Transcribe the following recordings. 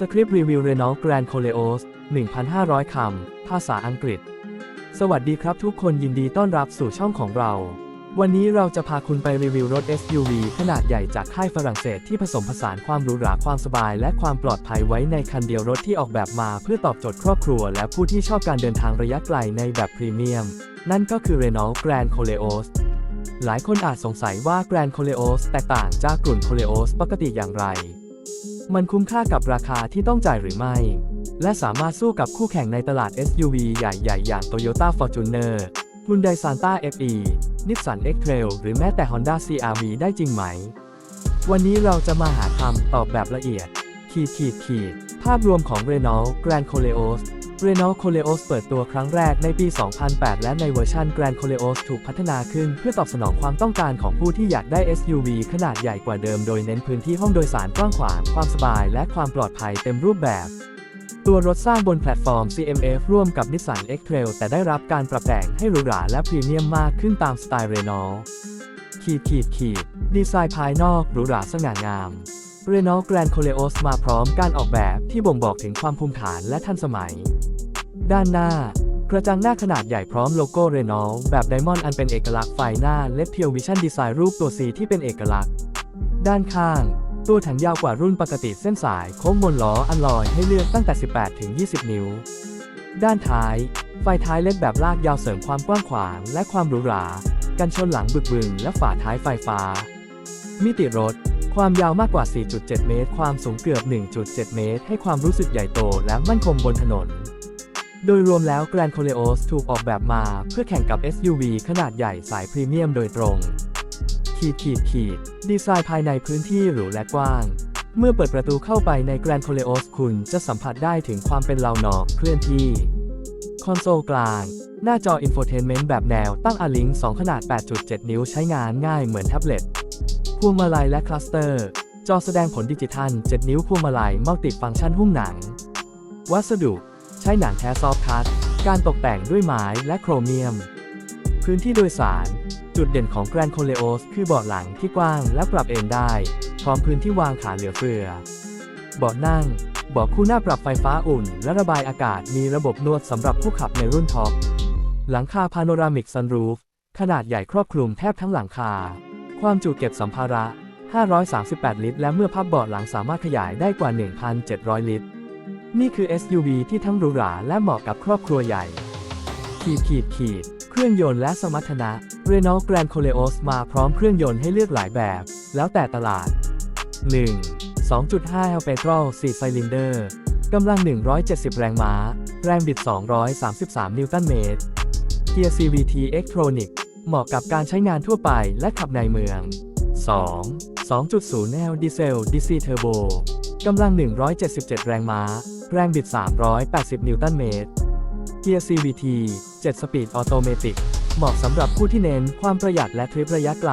สคริปต์รีวิว Renault Grand Koleos 1,500 คำ ภาษาอังกฤษ สวัสดีครับทุกคนยินดีต้อนรับสู่ช่องของเรา วันนี้เราจะพาคุณไปรีวิวรถ SUV ขนาดใหญ่จากค่ายฝรั่งเศสที่ผสมผสานความหรูหราความสบาย และความปลอดภัยไว้ในคันเดียวรถที่ออกแบบมาเพื่อตอบโจทย์ครอบครัว และผู้ที่ชอบการเดินทางระยะไกลในแบบพรีเมียม นั่นก็คือ Renault Grand Koleos หลายคนอาจสงสัยว่า Grand Koleos แตกต่างจากกลุ่น Koleos ปกติอย่างไร มันคุ้มค่ากับราคาที่ต้องจ่ายหรือไม่ และสามารถสู้กับคู่แข่งในตลาด SUV ใหญ่ๆ อย่าง Toyota Fortuner Hyundai Santa Fe Nissan X-Trail หรือแม้แต่ Honda CR-V ได้จริงไหม วันนี้เราจะมาหาคำตอบแบบละเอียด ขีดขีดขีดภาพรวมของ Renault Grand Coleos Renault Koleos เปิดตัวครั้งแรกในปี 2008 และในเวอร์ชัน Grand Koleos ถูกพัฒนาขึ้นเพื่อตอบสนองความต้องการของผู้ที่อยากได้ SUV ขนาดใหญ่กว่าเดิมโดยเน้นพื้นที่ห้องโดยสารกว้างขวาง ความสบาย และความปลอดภัยเต็มรูปแบบ ตัวรถสร้างบนแพลตฟอร์ม CMF ร่วมกับ Nissan X-Trail แต่ได้รับการปรับแต่งให้หรูหราและพรีเมียมมากขึ้นตามสไตล์ Renault ขีดขีดขีดดีไซน์ภายนอกหรูหราสง่างาม Renault Grand Koleos มาพร้อมการออกแบบที่บ่งบอกถึงความภูมิฐานและทันสมัย ด้านหน้า กระจังหน้าขนาดใหญ่พร้อมโลโก้ Renault แบบไดมอนด์อันเป็นเอกลักษณ์ไฟหน้าเลดเพียววิชั่นดีไซน์รูปตัว C ที่เป็นเอกลักษณ์ ด้านข้าง ตัวถังยาวกว่ารุ่นปกติเส้นสายโค้งบนล้ออันลอยให้เลือกตั้งแต่ 18 ถึง 20 นิ้ว ด้านท้าย ไฟท้ายเล็ดแบบลากยาวเสริมความกว้างขวางและความหรูหรากันชนหลังบึกบึนและฝาท้ายไฟฟ้า มิติรถ ความยาวมากกว่า 4.7 เมตร ความสูงเกือบ 1.7 เมตร ให้ความรู้สึกใหญ่โตและมั่นคงบนถนน โดยรวมแล้ว Grand Koleos ถูกออกแบบมาเพื่อแข่งกับ SUV ขนาดใหญ่สายพรีเมียมโดยตรง ขีดขีดขีด ดีไซน์ภายในพื้นที่หรูและกว้าง เมื่อเปิดประตูเข้าไปใน Grand Koleos คุณจะสัมผัสได้ถึงความเป็นเลาหนอกเคลื่อนที่ คอนโซลกลาง หน้าจออินโฟเทนเมนต์แบบแนวตั้ง A-Link 2ขนาด 8.7 นิ้วใช้งานง่ายเหมือนแท็บเล็ต พวงมาลัยและคลัสเตอร์ จอแสดงผลดิจิทัล 7 นิ้วพวงมาลัยมัลติฟังก์ชันหุ้มหนัง วัสดุ ใช้หนังแท้ซอฟทัชการตกแต่งด้วยไม้และโครเมียม พื้นที่โดยสาร จุดเด่นของ Grand Koleos คือเบาะหลังที่กว้างและปรับเอนได้ พร้อมพื้นที่วางขาเหลือเฟือ เบาะนั่ง เบาะคู่หน้าปรับไฟฟ้าอุ่น และระบายอากาศมีระบบนวดสำหรับผู้ขับในรุ่นท็อป หลังคาพาโนรามิกซันรูฟ ขนาดใหญ่ครอบคลุมแทบทั้งหลังคา ความจุเก็บสัมภาระ 538 ลิตร และเมื่อพับเบาะหลังสามารถขยายได้กว่า 1,700 ลิตร นี่คือ SUV ที่ทั้งหรูหราและเหมาะกับครอบครัวใหญ่ ขีดขีดขีด เครื่องยนต์และสมรรถนะ Renault Grand Koleos มาพร้อมเครื่องยนต์ให้เลือกหลายแบบ แล้วแต่ตลาด 1. 2.5 L Petrol 4ไซลินเดอร์กำลัง 170 แรงม้า แรงบิด 233 นิวตันเมตร เกียร์ CVT Xtronic เหมาะกับการใช้งานทั่วไปและขับในเมือง 2. 2.0 L ดีเซล DC Turbo กำลัง 177 แรงม้า แรงบิด 380 นิวตันเมตร เกียร์ CVT 7 สปีดออโตเมติก เหมาะสำหรับผู้ที่เน้นความประหยัดและทริประยะไกล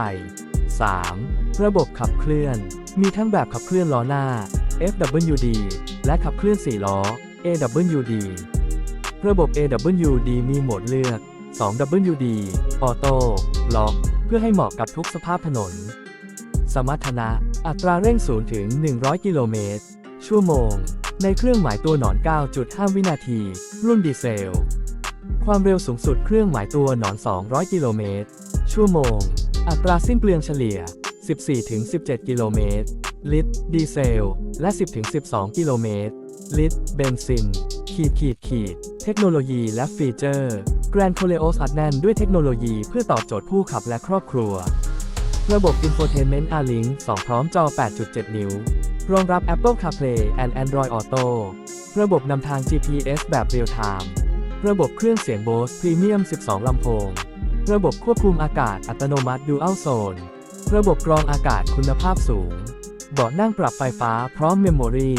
3. ระบบขับเคลื่อน มีทั้งแบบขับเคลื่อนล้อหน้า FWD และขับเคลื่อน 4 ล้อ AWD ระบบ AWD มีโหมดเลือก 2WD ออโต้ล็อก เพื่อให้เหมาะกับทุกสภาพถนน สมรรถนะ อัตราเร่ง0ถึง 100 กิโลเมตร ชั่วโมง ในเครื่องหมายตัวหนอน 9.5 วินาที รุ่นดีเซล ความเร็วสูงสุดเครื่องหมายตัวหนอน 200 กิโลเมตร ชั่วโมง อัตราสิ้นเปลืองเฉลี่ย 14-17 กิโลเมตร ลิตร ดีเซล และ 10-12 กิโลเมตร ลิตร เบนซิน ขีดขีดขีด เทคโนโลยีและฟีเจอร์ Grand Koleos อัดแน่นด้วยเทคโนโลยีเพื่อตอบโจทย์ผู้ขับและครอบครัว ระบบ Infotainment A-Link 2 พร้อมจอ 8.7 นิ้ว รองรับ Apple CarPlay and Android Auto ระบบนำทาง GPS แบบ Real Time ระบบเครื่องเสียง Bose Premium 12 ลำโพง ระบบควบคุมอากาศอัตโนมัติ Dual Zone ระบบกรองอากาศคุณภาพสูง เบาะนั่งปรับไฟฟ้าพร้อม Memory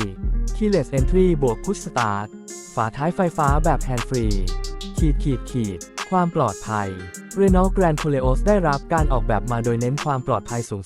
Keyless Entry บวก Push Start ฝาท้ายไฟฟ้าแบบ Hand Free ขีดขีดขีด ความปลอดภัย Renault Grand Koleos ได้รับการออกแบบมาโดยเน้นความปลอดภัยสูง